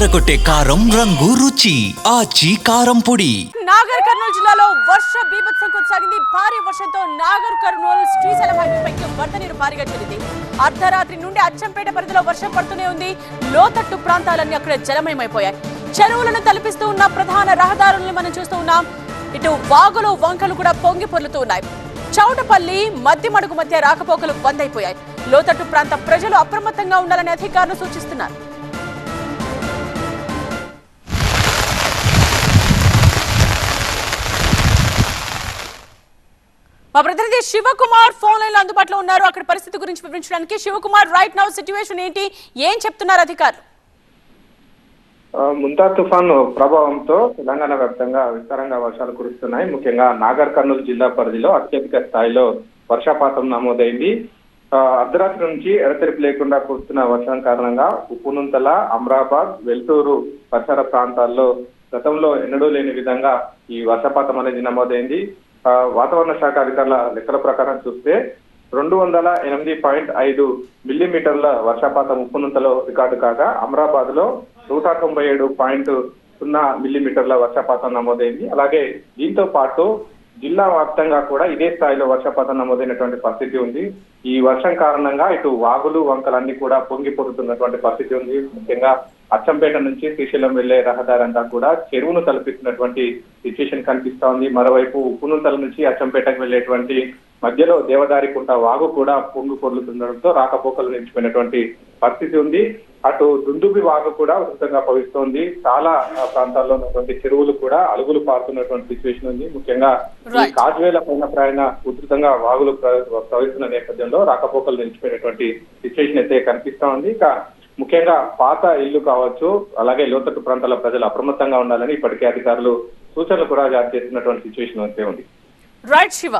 ఎర్రగొట్టే కారం రంగు రుచి ఆచి కారం పొడి. నాగర్ కర్నూలు జిల్లాలో వర్ష బీభత్సం కొనసాగింది. భారీ వర్షంతో నాగర్ కర్నూలు శ్రీశైలం హైవేపైకి వరద నీరు భారీగా చెల్లింది అర్ధరాత్రి నుండి అచ్చంపేట పరిధిలో వర్షం పడుతూనే ఉంది. లోతట్టు ప్రాంతాలన్నీ అక్కడ జలమయమైపోయాయి. చెరువులను తలపిస్తూ ఉన్న ప్రధాన రహదారులను మనం చూస్తూ ఉన్నాం. ఇటు వాగులు వంకలు కూడా పొంగి పొర్లుతూ ఉన్నాయి. చౌటపల్లి మధ్యమడుగు మధ్య రాకపోకలు బంద్ అయిపోయాయి. లోతట్టు ప్రాంత ప్రజలు అప్రమత్తంగా ఉండాలని అధికారులు సూచిస్తున్నారు. మా ప్రతినిధి శివకుమార్ ఫోన్ లైన్ అందుబాటులో ఉన్నారు. అక్కడ పరిస్థితి గురించి వివరించడానికి శివకుమార్ రైట్ నౌ సిచ్యువేషన్ ఏంటి? ఏం చెప్తున్నారు అధికారులు? ముంతా తుఫాను ప్రభావంతో తెలంగాణ వ్యాప్తంగా విస్తారంగా వర్షాలు కురుస్తున్నాయి. ముఖ్యంగా నాగర్ కర్నూలు జిల్లా పరిధిలో అత్యధిక స్థాయిలో వర్షపాతం నమోదైంది. అర్ధరాత్రి నుంచి ఎడతెరిపి లేకుండా కురుస్తున్న వర్షం కారణంగా ఉప్పునుంతల అమరాబాద్ వెల్టూరు పరిసర ప్రాంతాల్లో గతంలో ఎన్నడూ లేని విధంగా ఈ వర్షపాతం అనేది నమోదైంది. వాతావరణ శాఖ అధికారుల లెక్కల ప్రకారం చూస్తే రెండు వందల ఎనిమిది పాయింట్ ఐదు మిల్లీమీటర్ల వర్షపాతం ఉప్పునంతలో రికార్డు కాగా అమరాబాద్లో నూట తొంభై ఏడు పాయింట్ సున్నా మిల్లీమీటర్ల వర్షపాతం నమోదైంది. అలాగే దీంతో పాటు జిల్లా వ్యాప్తంగా కూడా ఇదే స్థాయిలో వర్షపాతం నమోదైనటువంటి పరిస్థితి ఉంది. ఈ వర్షం కారణంగా ఇటు వాగులు వంకలన్నీ కూడా పొంగి పొరుతున్నటువంటి పరిస్థితి ఉంది. ముఖ్యంగా అచ్చంపేట నుంచి శ్రీశైలం వెళ్ళే రహదారి అంతా కూడా చెరువును తలపిస్తున్నటువంటి సిచ్యుయేషన్ కనిపిస్తా ఉంది. మరోవైపు ఉప్పునుంతల నుంచి అచ్చంపేటకు వెళ్ళేటువంటి మధ్యలో దేవదారి కుంట వాగు కూడా పొంగు పొర్లుతుండడంతో రాకపోకలు నిలిచిపోయినటువంటి పరిస్థితి ఉంది. అటు దుందుబి వాగు కూడా ఉధృతంగా ప్రవహిస్తోంది చాలా ప్రాంతాల్లో ఉన్నటువంటి చెరువులు కూడా అలుగులు పారుతున్నటువంటి సిచ్యువేషన్ ఉంది. ముఖ్యంగా ఈ. కాజ్వేల పైన ప్రయాణ ఉధృతంగా వాగులు ప్ర- ప్రవహిస్తున్న నేపథ్యంలో రాకపోకలు నిలిచిపోయినటువంటి సిచ్యువేషన్ అయితే కనిపిస్తా ఉంది. ఇక ముఖ్యంగా పాత ఇల్లు కావచ్చు అలాగే లోతట్టు ప్రాంతాల ప్రజలు అప్రమత్తంగా ఉండాలని ఇప్పటికే అధికారులు సూచనలు కూడా జారీ చేస్తున్నటువంటి సిచ్యువేషన్ అయితే ఉంది. రైట్ శివ.